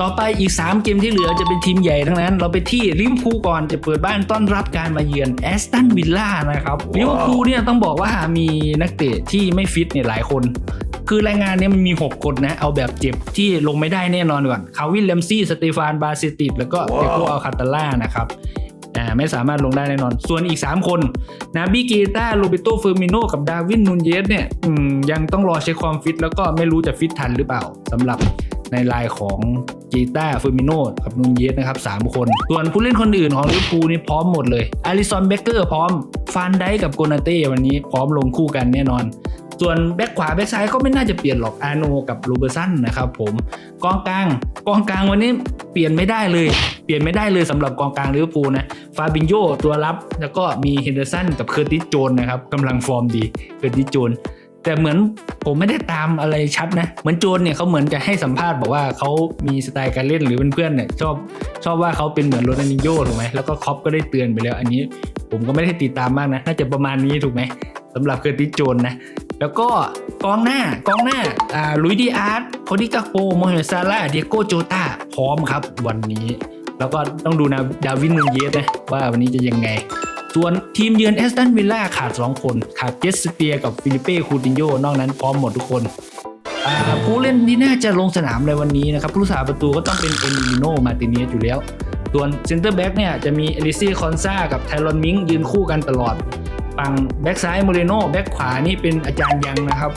ต่อไปอีก 3 เกมที่เหลือจะเป็นทีมใหญ่ทั้งนั้น เราไปที่ลิเวอร์พูลก่อนจะเปิดบ้านต้อนรับการมาเยือนแอสตันวิลล่านะครับลิเวอร์พูลเนี่ยต้องบอกว่ามีนักเตะที่ไม่ฟิตเนี่ยหลายคน คือรายงานเนี้มันมี 6 คนนะ เอาแบบเจ็บที่ลงไม่ได้แน่นอนก่อนคาวินเลมซี่สเตฟานบาเซติดแล้วก็เดโกอัลคาตาล่านะครับอ่าไม่สามารถลงได้แน่นอน ส่วนอีก 3 คน นาบิเกต้าโรเบโตเฟอร์มิโนกับดาวินนูนเยสเนี่ยอืมยังต้องรอเช็คความฟิต แล้วก็ไม่รู้จะฟิตทันหรือเปล่าสำหรับ ในลน์ของเกต้าฟอร์มิโนกับนูนเยสนะครับสามคน ส่วนผู้เล่นคนอื่นของลิเวอร์พูลนี่พร้อมหมดเลยอาริซอนเบเกอร์พร้อมฟานไดกับโกนาเต้วันนี้พร้อมลงคู่กันแน่นอน ส่วนแบ็คขวาแบ็คซ้ายก็ไม่น่าจะเปลี่ยนหรอกอาโนกับโรเบอร์สันนะครับผมกองกลางกองกลางวันนี้เปลี่ยนไม่ได้เลยเปลี่ยนไม่ได้เลยสำหรับกองกลางลิเวอร์พูลนะฟาบินโยตัวรับ แล้วก็มีเฮนเดอร์สันกับเคอร์ติสโจนนะครับกำลังฟอร์มดีเคอร์ติสโจน แต่เหมือนผมไม่ได้ตามอะไรชัดนะ เหมือนโจนเนี่ยเขาเหมือนจะให้สัมภาษณ์บอกว่าเขามีสไตล์การเล่นหรือเพื่อนๆเนี่ยชอบชอบว่าเขาเป็นเหมือนโรนัลดินโญ่ถูกไหมแล้วก็คอปก็ได้เตือนไปแล้ว อันนี้ผมก็ไม่ได้ติดตามมากนะ น่าจะประมาณนี้ถูกไหมสำหรับเคอร์ติสโจนนะ แล้วก็กองหน้ากองหน้าอ่าลุยดีอาร์ตโคดิกาโปโมเฮซาร่าเดียโกโจตาพร้อมครับวันนี้ แล้วก็ต้องดูนะดาวินนูนเยสนะว่าวันนี้จะยังไง ส่วนทีมเยือนแอสตันวิลล่าขาด 2 คนขาดเจสเปียกับฟิลิเป้คูตินโยนอกนั้นพร้อมหมดทุกคนผู้เล่นที่น่าจะลงสนามในวันนี้นะครับผู้รักษาประตูก็ต้องเป็นเอมิลิโนมาติเนสอยู่แล้ว ส่วนเซนเตอร์แบ็กเนี่ยจะมีเอลิซี่คอนซากับไทรอนมิงยืนคู่กันตลอดฝั่งแบ็กซ้ายโมเรโนแบ็กขวานี่เป็นอาจารย์ยังนะครับ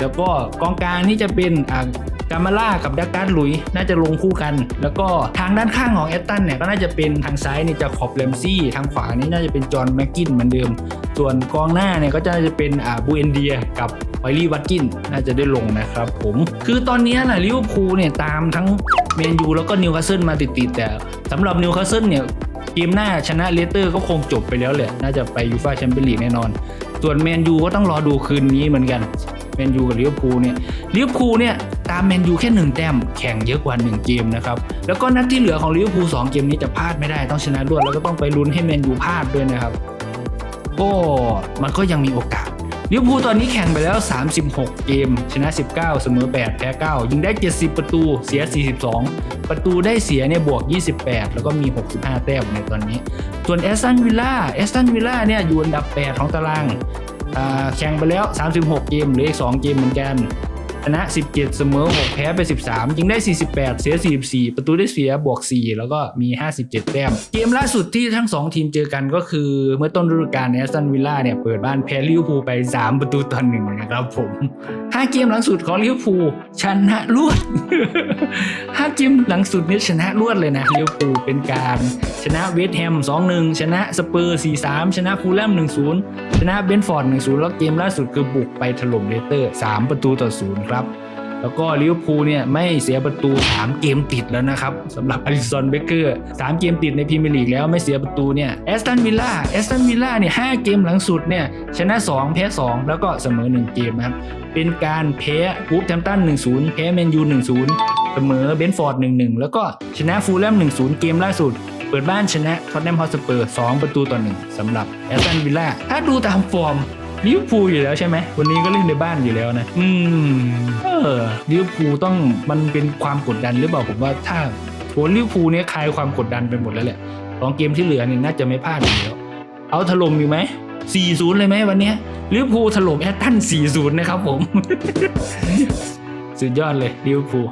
แล้วก็กองกลางนี่จะเป็นอ่า กามาล่ากับดักการ์ดลุยน่าจะลงคู่กัน แล้วก็ทางด้านข้างของแอตตันเนี่ยก็น่าจะเป็นทางซ้ายนี่จะขอบเลมซี่ ทางขวานี่น่าจะเป็นจอห์นแม็กกินเหมือนเดิม ส่วนกองหน้าเนี่ยก็จะน่าจะเป็นอ่าบูเอนเดียกับไวลี่วัตกินน่าจะได้ลงนะครับผมคือตอนนี้นะลิเวอร์พูลเนี่ยตามทั้งแมนยูแล้วก็นิวคาสเซิลมาติดๆแต่สำหรับนิวคาสเซิลเนี่ยเกมหน้าชนะเลสเตอร์ก็คงจบไปแล้วแหละ น่าจะไปยูฟ่าแชมเปี้ยนลีกแน่นอน ส่วนแมนยูก็ต้องรอดูคืนนี้เหมือนกันแมนยูกับลิเวอร์พูลเนี่ยลิเวอร์พูลเนี่ยามแมนยูแค่หนึ่งแต้มแข่งเยอะกว่าหนึ่งเกมนะครับ แล้วก็นัดที่เหลือของลิเวอร์พูลสองเกมนี้จะพลาดไม่ได้ต้องชนะรวดแล้วก็ต้องไปลุ้นให้แมนยูพลาดด้วยนะครับก็มันก็ยังมีโอกาสลิเวอร์พูลตอนนี้แข่งไปแล้ว 36 เกม ชนะ 19 เสมอ 8 แพ้ 9 ยิงได้ 70 ประตูเสีย 42 ประตูได้เสียเนี่ยบวก 28 แล้วก็มี 65 แต้มในตอนนี้ ส่วนแอสตันวิลล่าแอสตันวิลล่าเนี่ยอยู่อันดับ 8 ของตารางแข่งไปแล้ว 36 เกมเหลืออีก 2 เกมเหมือนกัน ชนะ 17 เสมอ 6 แพ้ไป 13 ยิงได้ 48 เสีย 44 ประตูได้เสียบวก 4 แล้วก็มี 57 แต้ม เกมล่าสุดที่ทั้ง 2 ทีมเจอกันก็คือเมื่อต้นฤดูกาลแอสตันวิลล่าเนี่ยเปิดบ้านแพ้ลิเวอร์พูลไป 3 ประตูต่อหนึ่งนะครับผม 5 เกมหลังสุดของลิเวอร์พูลชนะรวด 5เกมหลังสุดนี่ยชนะรวดเลยนะลิเวอร์พูลเป็นการชนะเวสต์แฮม 2-1 ชนะสเปอร์ 4-3 ชนะฟูลแลม 1-0 ชนะเบนฟอร์ด 1-0 แล้วเกมล่าสุดคือบุกไปถล่มเลสเตอร์ 3 ประตูต่อ 0 ครับ แล้วก็ลิเวอร์พูลเนี่ยไม่เสียประตู 3 เกมติดแล้วนะครับสำหรับอลิสันเบเกอร์ 3 เกมติดในพรีเมียร์ลีกแล้วไม่เสียประตูเนี่ยแอสตันวิลล่าแอสตันวิลล่าเนี่ย 5 เกมหลังสุดเนี่ยชนะ 2 แพ้ 2 แล้วก็เสมอ 1 เกมนะครับเป็นการแพ้วูฟแฮมตัน1-0 แพ้แมนยู1-0 เสมอเบนฟอร์ด1-1แล้วก็ชนะฟูลแลม1-0เกมล่าสุด เปิดบ้านชนะท็อตแนมฮอสเปอร์2ประตูต่อ1สำหรับแอสตันวิลล่าถ้าดูตามฟอร์มลิเวอร์พูลอยู่แล้วใช่ไหม วันนี้ก็เล่นในบ้านอยู่แล้วนะ อืม เออลิเวอร์พูลต้องมันเป็นความกดดันหรือเปล่าผมว่าถ้าโหลิเวอร์พูลเนี่ยคลายความกดดันไปหมดแล้วแหละสองเกมที่เหลือเนี่ยน่าจะไม่พลาดอยู่แล้ว เอาถล่มอยู่ไหม4-0เลยไหมวันนี้ลิเวอร์พูลถล่มแอตตัน4-0นะครับผม สุดยอดเลยลิเวอร์พูล